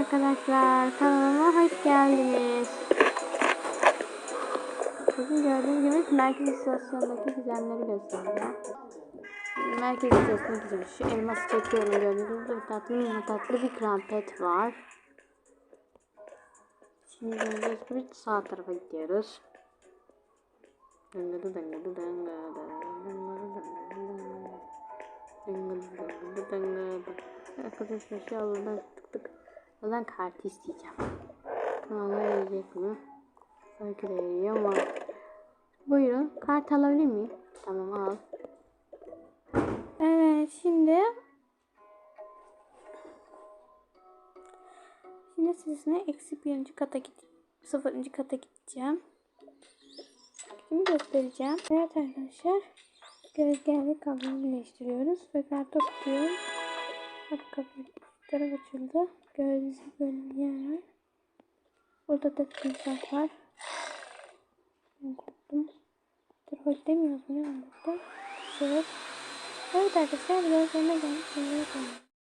arkadaşlar kanalıma hoş geldiniz. Bugün gördüğünüz gibi merkez istasyondaki gizemleri göstereceğim. Merkez istasyonu gizemi. Şu elması çekiyorum gördüğünüz gibi tatlı mı tatlı bir krampet var. Şimdi gördüğünüz gibi sağ tarafa gidiyoruz. Dıngıdı dıngıdı dıngıdı dıngıdı dıngıdı dıngıdı dıngıdı Arkadaşlar şu alandan alan kartı isteyeceğim. Kanala verecek mi? Belki de veriyor ama. Buyurun kart alabilir miyim? Tamam al. Evet şimdi Şimdi sizinle eksi birinci kata git sıfırıncı kata gideceğim. Şimdi göstereceğim. Evet arkadaşlar. Gözgenli kabloyu birleştiriyoruz ve kartı okutuyorum. Bak kapı taraf açıldı. Gördüğünüz böyle bir yer var. Burada da timsah var. Ben korktum. Troll demiyoruz mu ya burada? Evet. Evet arkadaşlar biraz sonra geldik. Şimdi yapalım.